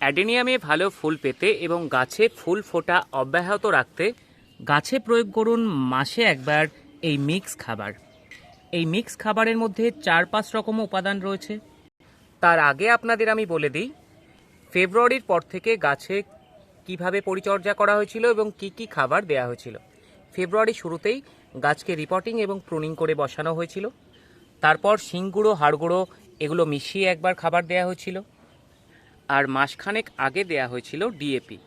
অ্যাডেনিয়ামে ভালো ফুল পেতে এবং গাছে ফুল ফোটা অব্যাহত রাখতে গাছে প্রয়োগ করুন মাসে একবার এই মিক্স খাবার। এই মিক্স খাবারের মধ্যে চার পাঁচ রকম উপাদান রয়েছে। তার আগে আপনাদের আমি বলে দিই, ফেব্রুয়ারির পর থেকে গাছে কীভাবে পরিচর্যা করা হয়েছিল এবং কি কি খাবার দেওয়া হয়েছিল। ফেব্রুয়ারি শুরুতেই গাছকে রিপোর্টিং এবং প্রুনিং করে বসানো হয়েছিল। তারপর শিংগুঁড়ো, হাড়গুঁড়ো এগুলো মিশিয়ে একবার খাবার দেওয়া হয়েছিল। আর মাসখানেক আগে দেয়া হয়েছিল ডিএপি।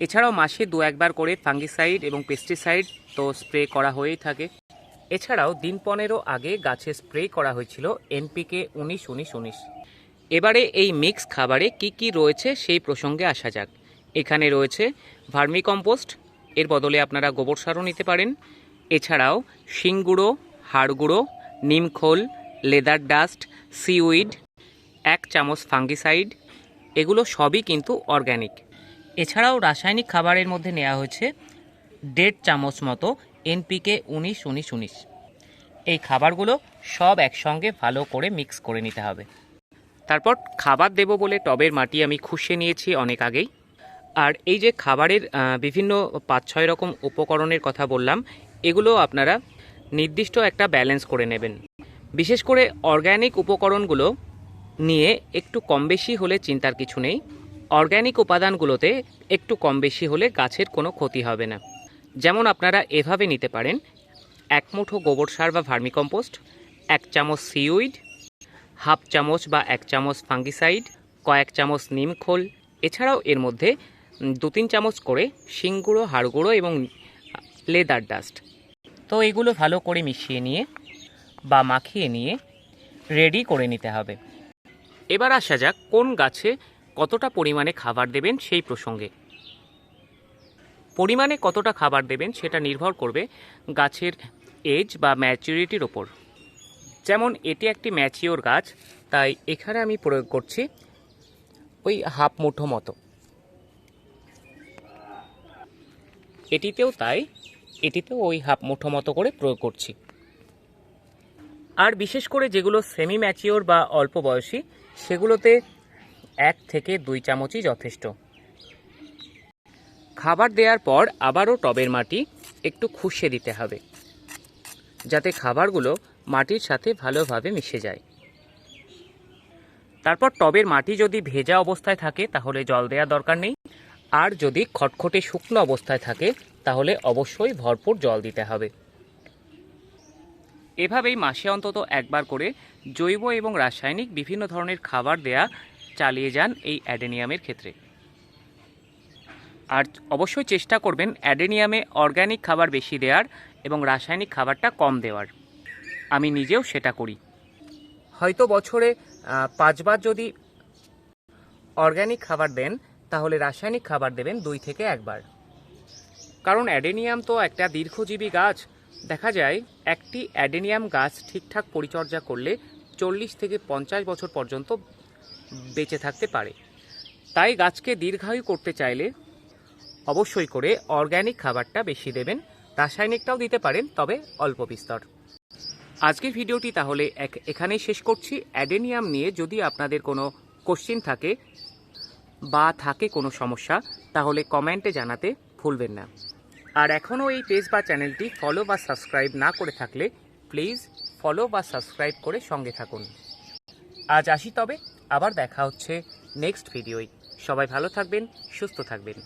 এছাড়াও মাসে দু একবার করে ফাঙ্গিসাইড এবং পেস্টিসাইড তো স্প্রে করা হয়েই থাকে। এছাড়াও দিন পনেরো আগে গাছে স্প্রে করা হয়েছিল এনপিকে উনিশ উনিশ উনিশ। এবারে এই মিক্স খাবারে কি কি রয়েছে সেই প্রসঙ্গে আসা যাক। এখানে রয়েছে ভার্মি কম্পোস্ট এর বদলে আপনারা গোবর সারও নিতে পারেন। এছাড়াও শিংগুঁড়ো, হাড়গুঁড়ো, নিমখোল, লেদার ডাস্ট, সিউইড, এক চামচ ফাঙ্গিসাইড এগুলো সবই কিন্তু অর্গ্যানিক এছাড়াও রাসায়নিক খাবারের মধ্যে নেওয়া হয়েছে দেড় চামচ মতো এনপিকে উনিশ উনিশ উনিশ। এই খাবারগুলো সব একসঙ্গে ভালো করে মিক্স করে নিতে হবে। তারপর খাবার দেব বলে টবের মাটি আমি খুশে নিয়েছি অনেক আগেই। আর এই যে খাবারের বিভিন্ন পাঁচ ছয় রকম উপকরণের কথা বললাম, এগুলো আপনারা নির্দিষ্ট একটা ব্যালেন্স করে নেবেন। বিশেষ করে অর্গ্যানিক উপকরণগুলো নিয়ে একটু কম বেশি হলে চিন্তার কিছু নেই। অর্গ্যানিক উপাদানগুলোতে একটু কম বেশি হলে গাছের কোনো ক্ষতি হবে না। যেমন আপনারা এভাবে নিতে পারেন, এক মুঠো গোবর সার বা ভার্মিকম্পোস্ট, এক চামচ সিউইড, হাফ চামচ বা এক চামচ ফাঙ্গিসাইড, কয়েক চামচ নিমখোল এছাড়াও এর মধ্যে দু তিন চামচ করে শিংগুঁড়ো হাড়গুঁড়ো এবং লেদার ডাস্ট। তো এগুলো ভালো করে মিশিয়ে নিয়ে বা মাখিয়ে নিয়ে রেডি করে নিতে হবে। এবার আসা যাক কোন গাছে কতটা পরিমাণে খাবার দেবেন সেই প্রসঙ্গে। পরিমাণে কতটা খাবার দেবেন সেটা নির্ভর করবে গাছের এজ বা ম্যাচুরিটির ওপর। যেমন এটি একটি ম্যাচিওর গাছ, তাই এখানে আমি প্রয়োগ করছি ওই হাফ মুঠো মতো। এটিতেও তাই, এটিতেও ওই হাফ মুঠো মতো করে প্রয়োগ করছি। আর বিশেষ করে যেগুলো সেমি ম্যাচিওর বা অল্প বয়সী, সেগুলোতে এক থেকে দুই চামচই যথেষ্ট। খাবার দেওয়ার পর আবারও টবের মাটি একটু খুশে দিতে হবে, যাতে খাবারগুলো মাটির সাথে ভালোভাবে মিশে যায়। তারপর টবের মাটি যদি ভেজা অবস্থায় থাকে, তাহলে জল দেওয়া দরকার নেই। আর যদি খটখটে শুকনো অবস্থায় থাকে, তাহলে অবশ্যই ভরপুর জল দিতে হবে। এভাবেই মাসে অন্তত একবার করে জৈব এবং রাসায়নিক বিভিন্ন ধরনের খাবার দেয়া চালিয়ে যান এই অ্যাডেনিয়ামের ক্ষেত্রে। আর অবশ্যই চেষ্টা করবেন অ্যাডেনিয়ামে অর্গ্যানিক খাবার বেশি দেওয়ার এবং রাসায়নিক খাবারটা কম দেওয়ার। আমি নিজেও সেটা করি। হয়তো বছরে পাঁচবার যদি অর্গ্যানিক খাবার দেন, তাহলে রাসায়নিক খাবার দেবেন দুই থেকে একবার। কারণ অ্যাডেনিয়াম তো একটা দীর্ঘজীবী গাছ দেখা যায়, একটি অ্যাডেনিয়াম গাছ ঠিকঠাক পরিচর্যা করলে চল্লিশ থেকে পঞ্চাশ বছর পর্যন্ত বেঁচে থাকতে পারে। তাই গাছকে দীর্ঘায়ু করতে চাইলে অবশ্যই করে অর্গ্যানিক খাবারটা বেশি দেবেন, রাসায়নিকটাও দিতে পারেন, তবে অল্প বিস্তর। আজকের ভিডিওটি তাহলে এক- এখানেই শেষ করছি। অ্যাডেনিয়াম নিয়ে যদি আপনাদের কোনো কোশ্চিন থাকে বা থাকে কোনো সমস্যা, তাহলে কমেন্টে জানাতে ভুলবেন না। আর এখনও এই পেজ বা চ্যানেলটি ফলো বা সাবস্ক্রাইব না করে থাকলে প্লিজ ফলো বা সাবস্ক্রাইব করে সঙ্গে থাকুন। আজ আসি তবে, আবার দেখা হচ্ছে নেক্সট ভিডিওয় সবাই ভালো থাকবেন, সুস্থ থাকবেন।